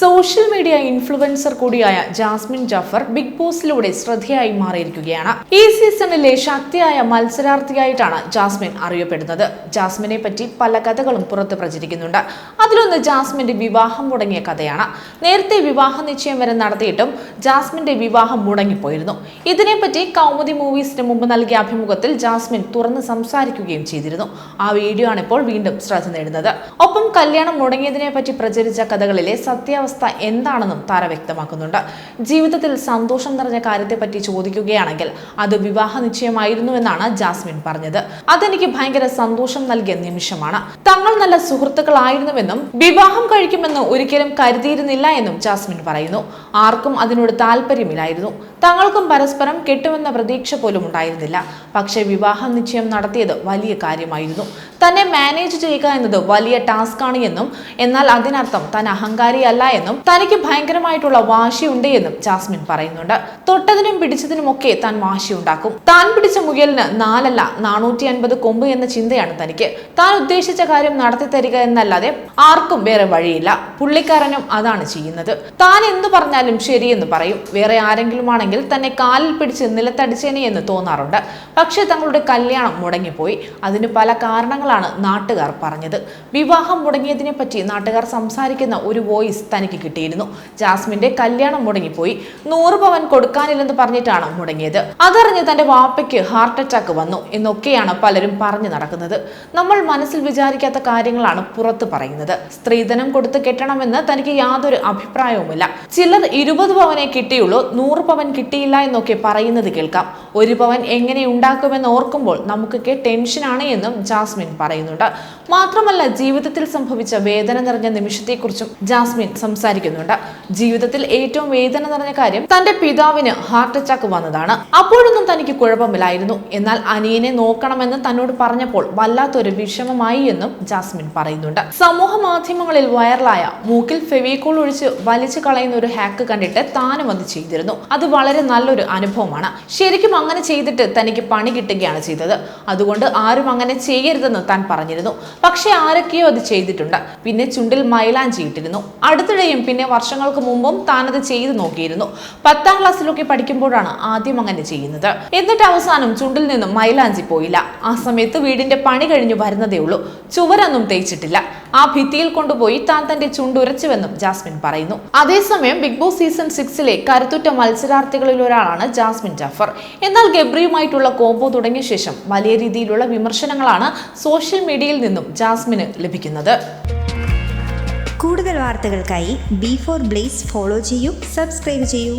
Social media influencer കൂടിയായ Jasmine Jafar big ബോസിലൂടെ ശ്രദ്ധയായി മാറിയിരിക്കുകയാണ്. ഈ സീസണിലെ ശക്തിയായ മത്സരാർത്ഥിയായിട്ടാണ് ജാസ്മിൻ അറിയപ്പെടുന്നത്. ജാസ്മിനെ പറ്റി പല കഥകളും പുറത്ത് പ്രചരിക്കുന്നുണ്ട്. അതിലൊന്ന് ജാസ്മിന്റെ വിവാഹം മുടങ്ങിയ കഥയാണ്. നേരത്തെ വിവാഹ നിശ്ചയം വരെ നടത്തിയിട്ടും ജാസ്മിന്റെ വിവാഹം മുടങ്ങിപ്പോയിരുന്നു. ഇതിനെപ്പറ്റി കൗമുദി മൂവീസിന് മുമ്പ് നൽകിയ അഭിമുഖത്തിൽ ജാസ്മിൻ തുറന്ന് സംസാരിക്കുകയും ചെയ്തിരുന്നു. ആ വീഡിയോ ആണ് ഇപ്പോൾ വീണ്ടും ശ്രദ്ധ നേടുന്നത്. ഒപ്പം കല്യാണം മുടങ്ങിയതിനെ പറ്റി പ്രചരിച്ച കഥകളിലെ സത്യാവസ്ഥ എന്താണെന്നും താര വ്യക്തമാക്കുന്നുണ്ട്. ജീവിതത്തിൽ സന്തോഷം നിറഞ്ഞ കാര്യത്തെപ്പറ്റി ചോദിക്കുകയാണെങ്കിൽ അത് വിവാഹ നിശ്ചയമായിരുന്നു എന്നാണ് ജാസ്മിൻ പറഞ്ഞത്. അതെനിക്ക് ഭയങ്കര സന്തോഷം നൽകിയ നിമിഷമാണ്. തങ്ങൾ നല്ല സുഹൃത്തുക്കളായിരുന്നുവെന്നും വിവാഹം കഴിക്കുമെന്ന് ഒരിക്കലും കരുതിയിരുന്നില്ല എന്നും ജാസ്മിൻ പറയുന്നു. ആർക്കും അതിനോട് താല്പര്യമില്ലായിരുന്നു തങ്ങൾക്കും പരസ്പരം കെട്ടുമെന്ന പ്രതീക്ഷ പോലും ഉണ്ടായിരുന്നില്ല. പക്ഷേ വിവാഹ നിശ്ചയം നടത്തിയത് വലിയ കാര്യമായിരുന്നു. തന്നെ മാനേജ് ചെയ്യുക എന്നത് വലിയ ടാസ്ക് ആണ് എന്നും എന്നാൽ അതിനർത്ഥം താൻ അഹങ്കാരിയല്ല എന്നും തനിക്ക് ഭയങ്കരമായിട്ടുള്ള വാശിയുണ്ട് എന്നും ജാസ്മിൻ പറയുന്നുണ്ട്. തൊട്ടതിനും പിടിച്ചതിനുമൊക്കെ താൻ വാശി ഉണ്ടാക്കും. താൻ പിടിച്ച മുയലിന് നാലല്ല നാനൂറ്റി അൻപത് കൊമ്പ് എന്ന ചിന്തയാണ് തനിക്ക്. താൻ ഉദ്ദേശിച്ച കാര്യം നടത്തി തരിക എന്നല്ലാതെ ആർക്കും വേറെ വഴിയില്ല. പുള്ളിക്കാരനും അതാണ് ചെയ്യുന്നത്. താൻ എന്തു പറഞ്ഞാലും ശരിയെന്ന് പറയും. വേറെ ആരെങ്കിലും ആണെങ്കിൽ തന്നെ കാലിൽ പിടിച്ച് നിലത്തടിച്ചേനെ എന്ന് തോന്നാറുണ്ട്. പക്ഷേ തങ്ങളുടെ കല്യാണം മുടങ്ങിപ്പോയി. അതിന് പല കാരണങ്ങളാണ് നാട്ടുകാർ പറഞ്ഞത്. വിവാഹം മുടങ്ങിയതിനെ പറ്റി നാട്ടുകാർ സംസാരിക്കുന്ന ഒരു വോയിസ് തനിക്ക് കിട്ടിയിരുന്നു. ജാസ്മിന്റെ കല്യാണം മുടങ്ങിപ്പോയി. നൂറ് പവൻ കൊടുക്കാനില്ലെന്ന് പറഞ്ഞിട്ടാണ് മുടങ്ങിയത്. അതറിഞ്ഞ് തന്റെ വാപ്പയ്ക്ക് ഹാർട്ട് അറ്റാക്ക് വന്നു എന്നൊക്കെയാണ് പലരും പറഞ്ഞു നടക്കുന്നത്. നമ്മൾ മനസ്സിൽ വിചാരിക്കാത്ത കാര്യങ്ങളാണ് പുറത്ത് പറയുന്നത്. സ്ത്രീധനം കൊടുത്ത് കെട്ടണമെന്ന് തനിക്ക് യാതൊരു അഭിപ്രായവുമില്ല. ചിലർ ഇരുപത് പവനെ കിട്ടിയുള്ളൂ നൂറ് പവൻ കിട്ടിയില്ല എന്നൊക്കെ പറയുന്നത് കേൾക്കാം. ഒരു പവൻ എങ്ങനെ ഉണ്ടാക്കുമെന്ന് ഓർക്കുമ്പോൾ നമുക്കൊക്കെ ടെൻഷനാണ് എന്നും ജാസ്മിൻ പറയുന്നുണ്ട്. മാത്രമല്ല ജീവിതത്തിൽ സംഭവിച്ച വേദന നിറഞ്ഞ നിമിഷത്തെക്കുറിച്ചും ജാസ്മിൻ സംസാരിക്കുന്നുണ്ട്. ജീവിതത്തിൽ ഏറ്റവും വേദന നിറഞ്ഞ കാര്യം തന്റെ പിതാവിന് ഹാർട്ട് അറ്റാക്ക് വന്നതാണ്. അപ്പോഴൊന്നും തനിക്ക് കുഴപ്പമില്ലായിരുന്നു. എന്നാൽ അനിയനെ നോക്കണമെന്ന് തന്നോട് പറഞ്ഞപ്പോൾ വല്ലാത്തൊരു വിഷമമായി എന്നും ജാസ്മിൻ പറയുന്നുണ്ട്. സമൂഹ മാധ്യമങ്ങളിൽ വൈറലായ മൂക്കിൽ ഫെവിക്കോൾ ഒഴിച്ച് വലിച്ചു കളയുന്ന ഒരു ഹാക്ക് കണ്ടിട്ട് താനും അത് ചെയ്തിരുന്നു. അത് വളരെ നല്ലൊരു അനുഭവമാണ്. ശരിക്കും അങ്ങനെ ചെയ്തിട്ട് തനിക്ക് പണി കിട്ടുകയാണ് ചെയ്തത്. അതുകൊണ്ട് ആരും അങ്ങനെ ചെയ്യരുതെന്ന് താൻ പറഞ്ഞിരുന്നു. പക്ഷേ ആരൊക്കെയോ അത് ചെയ്തിട്ടുണ്ട്. പിന്നെ ചുണ്ടിൽ മൈലാഞ്ചി ഇട്ടിരുന്നു. അടുത്തിടെയും പിന്നെ വർഷങ്ങൾക്ക് മുമ്പും അത് ചെയ്തു നോക്കിയിരുന്നു. പത്താം ക്ലാസ്സിലൊക്കെ പഠിക്കുമ്പോഴാണ് ആദ്യം അങ്ങനെ ചെയ്യുന്നത്. എന്നിട്ട് അവസാനം ചുണ്ടിൽ നിന്നും മൈലാഞ്ചി പോയില്ല. ആ സമയത്ത് വീടിന്റെ പണി കഴിഞ്ഞു വരുന്നതേ ഉള്ളൂ. ചുവരൊന്നും തേച്ചിട്ടില്ല. ആ ഭിത്തിയിൽ കൊണ്ടുപോയി താൻ തന്റെ ചുണ്ടുരച്ചുവെന്നും ജാസ്മിൻ പറയുന്നു. അതേസമയം ബിഗ് ബോസ് സീസൺ സിക്സിലെ കരുത്തുറ്റ മത്സരാർത്ഥികളിൽ ഒരാളാണ് ജാസ്മിൻ ജാഫർ. എന്നാൽ ഗബ്രിയുമായിട്ടുള്ള കോമ്പോ തുടങ്ങിയ ശേഷം വലിയ രീതിയിലുള്ള വിമർശനങ്ങളാണ് സോഷ്യൽ മീഡിയയിൽ നിന്നും ജാസ്മിന് ലഭിക്കുന്നത്. കൂടുതൽ വാർത്തകൾക്കായി ബി ഫോർ ബ്ലേസ് ഫോളോ ചെയ്യൂ സബ്സ്ക്രൈബ് ചെയ്യൂ.